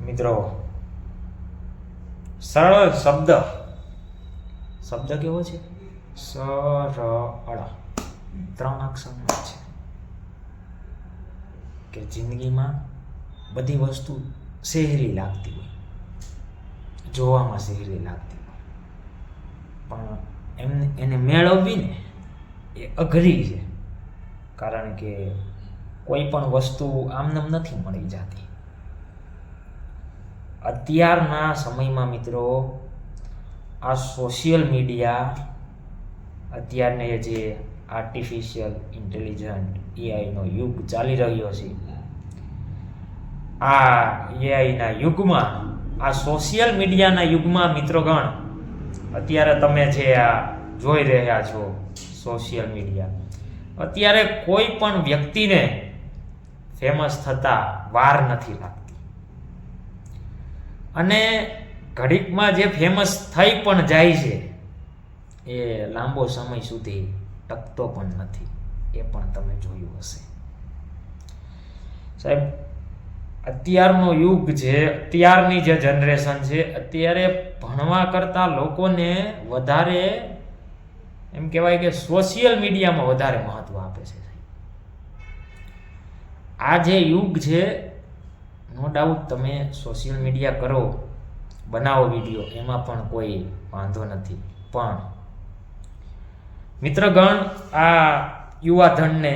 મિત્રો સરળ શબ્દ. શબ્દ કેવો છે? સરળ. ત્રણ અક્ષરનો છે. કે જિંદગીમાં બધી વસ્તુ સહેલી લાગતી હોય. જોવામાં સહેલી લાગતી હોય. પણ એમને એને મેળવવી ને એ અઘરી છે. કારણ કે કોઈ પણ વસ્તુ આમનામ નથી મળી જતી. અત્યારના સમયમાં મિત્રો, આ સોશિયલ મીડિયા અત્યારને જે આર્ટિફિશિયલ ઇન્ટેલિજન્ટ એઆઈનો યુગ ચાલી રહ્યો છે, આ એઆઈના યુગમાં, આ સોશિયલ મીડિયાના યુગમાં મિત્રોગણ, અત્યારે તમે જે આ જોઈ રહ્યા છો સોશિયલ મીડિયા અત્યારે કોઈ પણ વ્યક્તિને ફેમસ થતા વાર નથી લાગતી. અને ઘડીકમાં જે ફેમસ થઈ પણ જાય છે, એ લાંબો સમય સુધી ટકતો પણ નથી. એ પણ તમે જોયું હશે. સાહેબ, અત્યારનો યુગ છે, અત્યારની જે જનરેશન છે, અત્યારે ભણવા કરતા લોકોને વધારે એમ કહેવાય કે સોશિયલ મીડિયામાં વધારે મહત્વ આપે છે. આ જે યુગ છે નો ડાઉટ તમે સોશિયલ મીડિયા કરો, બનાવો વીડિયો એમાં પણ કોઈ વાંધો નથી. પણ મિત્રગણ, આ યુવાધનને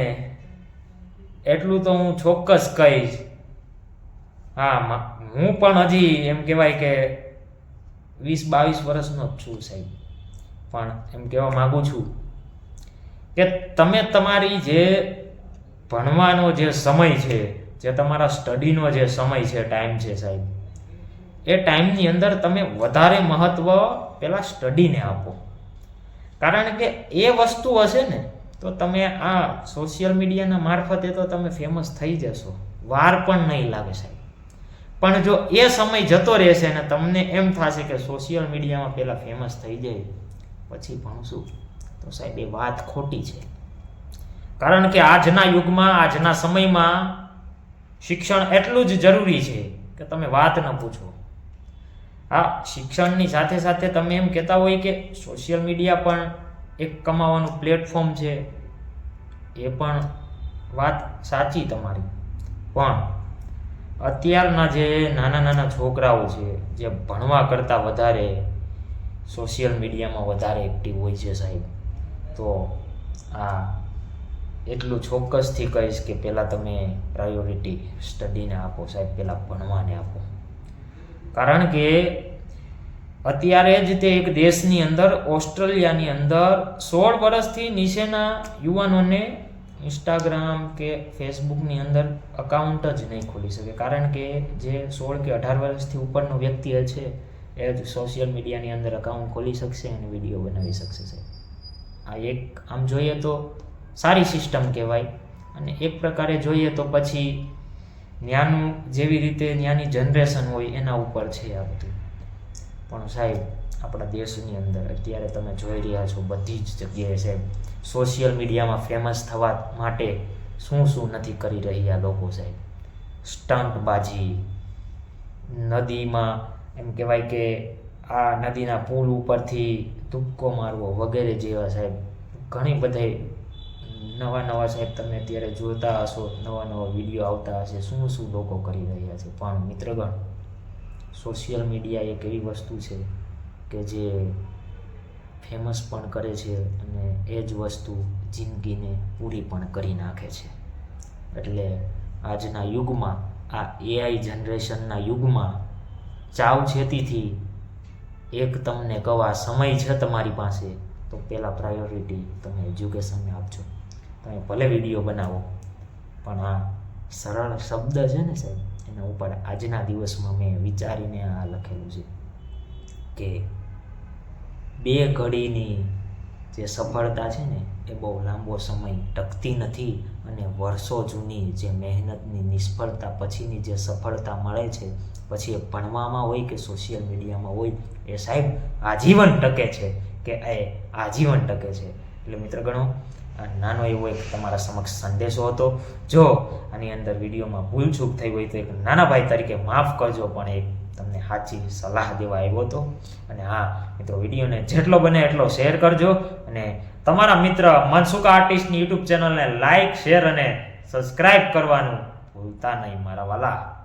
એટલું તો હું ચોક્કસ કહીશ. હા હું પણ હજી એમ કહેવાય કે વીસ બાવીસ વર્ષનો જ છું સાહેબ. પણ એમ કહેવા માગું છું કે તમે તમારી જે ભણવાનો જે સમય છે જે તમારા સ્ટડીનો જે સમય છે ટાઈમ છે સાહેબ, એ ટાઈમની અંદર તમે વધારે મહત્વ પેલા સ્ટડીને આપો. કારણ કે એ વસ્તુ હશે ને, તો તમે આ સોશિયલ મીડિયાના મારફતે તો તમે ફેમસ થઈ જશો. વાર પણ નહીં લાગે સાહેબ. પણ જો એ સમય જતો રહેશે ને, તમને એમ થશે કે સોશિયલ મીડિયામાં પહેલાં ફેમસ થઈ જાય, પછી ભણશું તો સાહેબ, એ વાત ખોટી છે. કારણ કે આજના યુગમાં, આજના સમયમાં શિક્ષણ એટલું જ જરૂરી છે કે તમે વાત ન પૂછો. હા, શિક્ષણની સાથે સાથે તમે એમ કહેતા હોય કે સોશિયલ મીડિયા પણ એક કમાવાનું પ્લેટફોર્મ છે. એ પણ વાત સાચી તમારી. પણ અત્યારના જે નાના નાના છોકરાઓ છે, જે ભણવા કરતાં વધારે સોશિયલ મીડિયામાં વધારે એક્ટિવ હોય છે સાહેબ, તો આ એટલું ચોક્કસથી કહીશ કે પહેલાં તમે પ્રાયોરિટી સ્ટડીને આપો સાહેબ, પહેલાં ભણવાને આપો. કારણ કે અત્યારે જ તે એક દેશની અંદર, ઓસ્ટ્રેલિયાની અંદર સોળ વર્ષથી નીચેના યુવાનોને ઇન્સ્ટાગ્રામ કે ફેસબુકની અંદર અકાઉન્ટ જ નહીં ખોલી શકે. કારણ કે જે સોળ કે અઢાર વર્ષથી ઉપરનો વ્યક્તિ છે, એ જ સોશિયલ મીડિયાની અંદર અકાઉન્ટ ખોલી શકશે અને વીડિયો બનાવી શકશે સાહેબ. આ એક, આમ જોઈએ તો સારી સિસ્ટમ કહેવાય. અને એક પ્રકારે જોઈએ તો પછી ન્યાનું, જેવી રીતે ન્યાની જનરેશન હોય એના ઉપર છે આ બધું. પણ સાહેબ, આપણા દેશની અંદર અત્યારે તમે જોઈ રહ્યા છો બધી જ જગ્યાએ સાહેબ સોશિયલ મીડિયામાં ફેમસ થવા માટે શું શું નથી કરી રહ્યા લોકો સાહેબ? સ્ટંટબાજી, નદીમાં એમ કહેવાય કે આ નદીના પુલ ઉપરથી તુક્કો મારવો વગેરે જેવા સાહેબ, ઘણી બધે નવા નવા સાહેબ તમે અત્યારે જોતા હશો, નવા નવા વીડિયો આવતા હશે, શું શું લોકો કરી રહ્યા છે? પણ મિત્રગણ સોશિયલ મીડિયા એક એવી વસ્તુ છે કે જે ફેમસ પણ કરે છે અને એ જ વસ્તુ જિંદગીને પૂરી પણ કરી નાખે છે. એટલે આજના યુગમાં, આ એઆઈ જનરેશનના યુગમાં ચાવ છેતીથી એક તમને કવા સમય છે તમારી પાસે, તો પહેલાં પ્રાયોરિટી તમે એજ્યુકેશનને આપજો. તમે ભલે વીડિયો બનાવો, પણ આ સરળ શબ્દ છે ને સાહેબ, એના ઉપર આજના દિવસમાં મેં વિચારીને આ લખેલું છે કે બે ઘડીની જે સફળતા છે ને, એ બહુ લાંબો સમય ટકતી નથી અને વર્ષો જૂની જે મહેનતની નિષ્ફળતા, પછીની જે સફળતા મળે છે, પછી એ ભણવામાં હોય કે સોશિયલ મીડિયામાં હોય, એ સાહેબ આજીવન ટકે છે કે એ આજીવન ટકે છે. એટલે મિત્ર ગણો નાનો એવો એક તમારા સમક્ષ સંદેશો હતો. જો આની અંદર વિડીયોમાં ભૂલચૂક થઈ હોય તો એક નાના ભાઈ તરીકે માફ કરજો, પણ એક તમને સાચી સલાહ દેવા આવ્યો હતો. અને હા, મિત્રો, વિડીયોને જેટલો બને એટલો શેર કરજો અને તમારા મિત્ર મનસુકા આર્ટિસ્ટની યુટ્યુબ ચેનલને લાઇક શેર અને સબસ્ક્રાઇબ કરવાનું ભૂલતા નહીં, મારા વાલા.